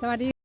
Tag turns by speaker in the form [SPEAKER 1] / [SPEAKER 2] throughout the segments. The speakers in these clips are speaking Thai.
[SPEAKER 1] สวัสดี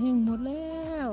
[SPEAKER 1] แห้งหมดแล้ว